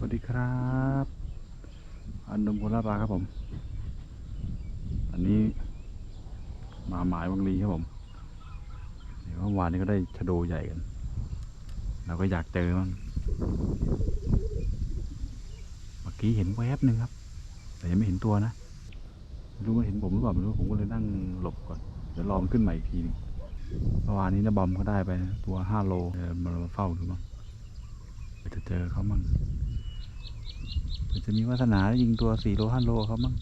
สวัสดีครับ อันดมโคราบาครับผม อันนี้มาหมายวังลีครับผมเดี๋ยวเมื่อวานนี้ก็ได้ชะโดใหญ่กัน เราก็อยากเจอมันเมื่อกี้เห็นแวบหนึ่งครับ แต่ยังไม่เห็นตัวนะไม่รู้ว่าเห็นผมหรือเปล่าไม่รู้ผมก็เลยนั่งหลบก่อนเดี๋ยวรอมันขึ้นใหม่อีกทีหนึงเมื่อวานนี้นะบอมก็ได้ไปตัวห้าโลเดี๋ยวมาเฝ้าดูมั้งเดี๋ยวจะเจอเขามั่ง จะมีวาสนายิงตัว4โล5โลเขามั้ง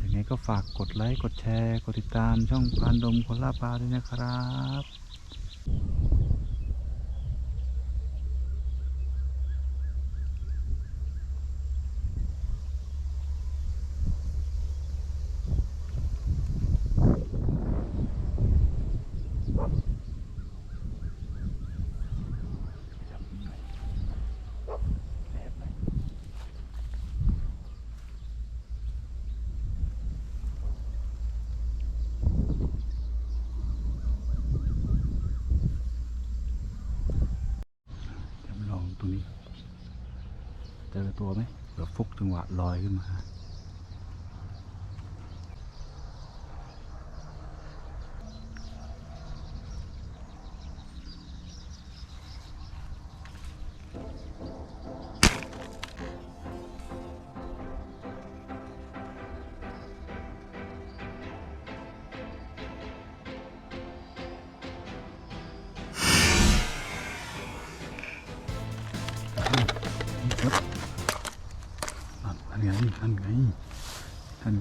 ยังไงก็ฝากกดไลค์ กดแชร์ กดติดตามช่องพานดมคนล่าปลาด้วยนะครับ เดี๋ยวมาลองตรงนี้ เจอ ตัวไหมเดี๋ยวฟุกจังหวะลอยขึ้นมา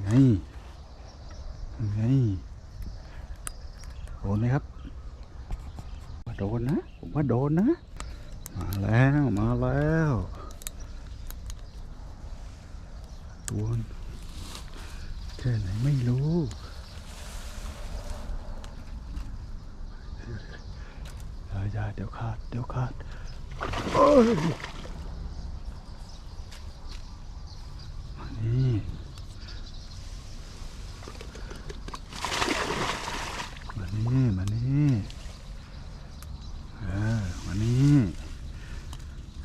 ไงไงโดนไหมครับว่าโดนนะ ผมว่าโดนนะ มาแล้ว มาแล้ว ตัวแค่ไหนไม่รู้อย่าอย่าเดี๋ยวขาด เดี๋ยวขาดโอ้ย มานี่มานี่มานี่เออมานี่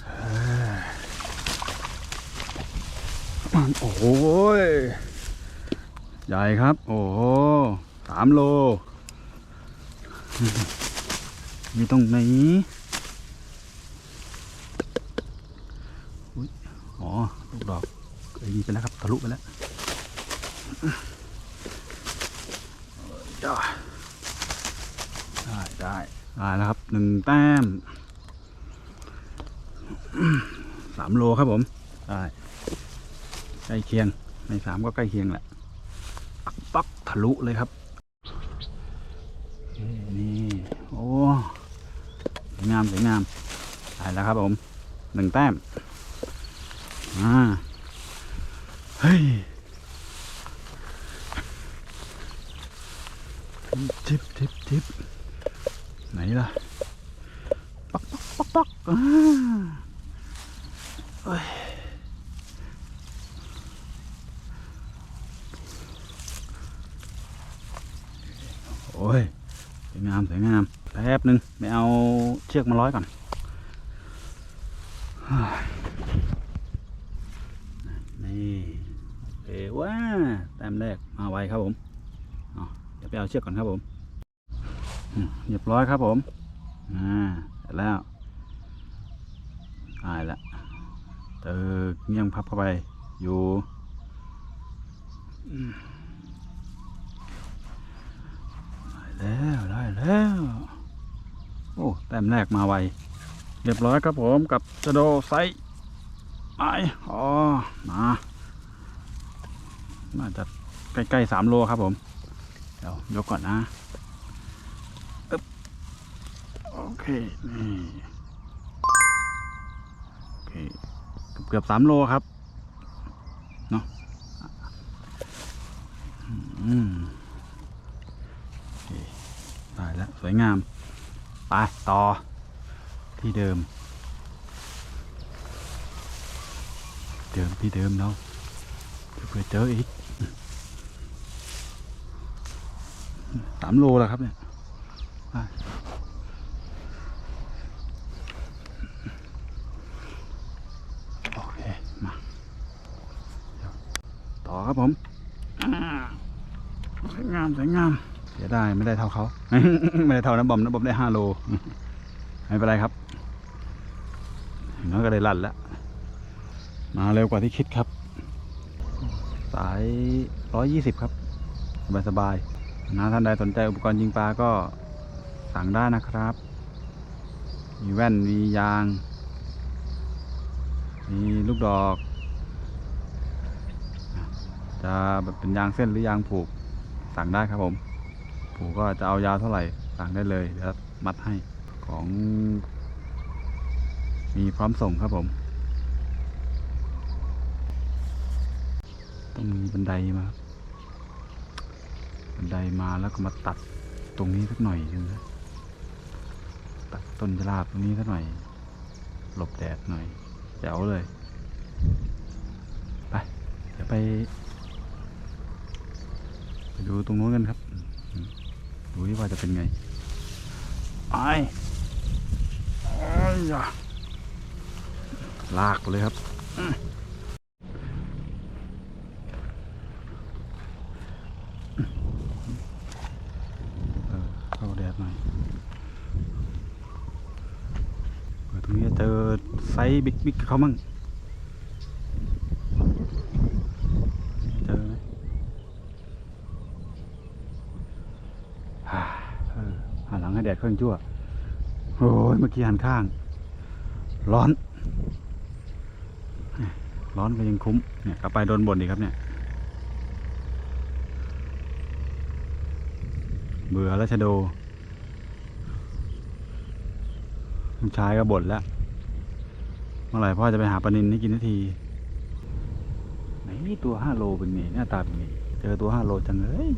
เออมัน โอ้โหยใหญ่ครับ โอ้โหสามโล มีตรงไหนอ๋อลูกดอกเคยยิงไปแล้วครับ ทะลุไปแล้วจ้ได้ได้ได้แล้วครับหนึ่งแต้มสามโลครับผม ได้ ใกล้เคียง ในสามก็ใกล้เคียงแหละปักปักทะลุเลยครับ นี่ โอ้สวยงามสวยงามได้แล้วครับผมหนึ่งแต้ม อ่า เฮ้ยทิปทิปทิปไหนล่ะ ปักปักปักปักอ่าเอ้ยโอ้ย สวยงามสวยงาม แป๊บหนึ่งไม่เอาเชือกมาร้อยก่อนนี่เอว่าแต้มแรกมาไวครับผมเดี๋ยวไปเอาเชือกก่อนครับผมเรียบร้อยครับผมอ่าเสร็จแล้วตายละเจอเงี้ยงพับเข้าไปอยู่อืมได้แล้วได้แล้ว โอ้แต้มแรกมาไว เรียบร้อยครับผมกับชะโดไซไออ๋อมาน่าจะใกล้ๆสามโลครับผม เดี๋ยวยกก่อนนะอึ๊บโอเค นี่ โอเค เกือบสามโลครับ เนาะอืมโอเคได้แล้ว สวยงาม ไปต่อที่เดิม เดิมที่เดิมเนาะเพื่อเจออีกสามโลแล้วครับเนี่ยโอเค มาต่อครับผมสวยงามสวยงาม เสียดายไม่ได้เท่าเขา ไม่ได้เท่าน้ำบอมน้ำบอมได้ห้าโล ไม่เป็นไรครับน้อยก็ได้ลั่นแล้ว มาเร็วกว่าที่คิดครับ สายร้อยยี่สิบครับ สบายสบายนะท่านใดสนใจอุปกรณ์ยิงปลาก็สั่งได้นะครับ มีแว่น มียาง มีลูกดอก จะแบบเป็นยางเส้นหรือยางผูก สั่งได้ครับผม ผูกก็จะเอายาวเท่าไหร่สั่งได้เลยเดี๋ยวมัดให้ของ มีพร้อมส่งครับผม ต้องมีบันไดมาบันไดมาแล้วก็มาตัดตรงนี้สักหน่อยนึงนะตัดต้นจลาบตรงนี้สักหน่อย หลบแดดหน่อยแจ๋วเลย ไปเดี๋ยวไป ไปดูตรงนู้นกันครับ อืมดูที่ว่าจะเป็นไงไปไอ้ยะลากไปเลยครับอืมเออเข้าแดดหน่อยเผื่อตรงนี้จะเจอไซส์บิ๊กบิ๊กเขามั่งเจอไหม ฮ่าเออหันหลังให้แดด เครื่องชั่ว โอ้ยเมื่อกี้หันข้าง ร้อน ร้อนก็ยังคุ้ม เนี่ยกลับไปโดนบ่นอีครับเนี่ย เบื่อแล้วชะโดลูกชายก็บ่นแล้ว เมื่อไหร่พ่อจะไปหาปลานินให้กินทันทีไหนตัวห้าโลเป็นไงหน้าตาเป็นไงเจอตัวห้าโลจังเลย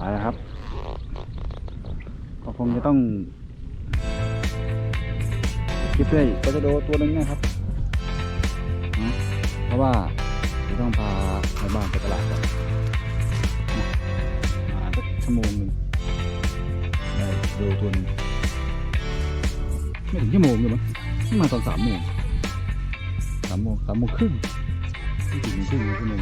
ไปแล้วครับ ก็คงจะต้องคลิปด้วยก็จะโดตัวหนึงนะครับ เพราะว่าจะต้องพาในบ้านไปตลาดก่อนมาสักชั่วโมงหนึ่งได้ดูตัวหนึงไม่ถึงชั่วโมงเลยมั้งมาตอนสามโมงสามโมงสามโมงครึ่งไม่ถึงครึ่งเลยชั่วโมง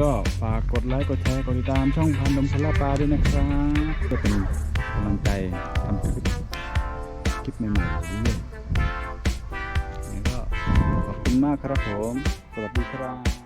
ก็ฝากกดไลค์ กดแชร์ กดติดตามช่องพันดมชลาปลาด้วยนะครับเพื่อเป็นกำลังใจทำคลิปคลิปใหม่ๆเรื่อยๆก็ขอบคุณมากครับผม สวัสดีครับ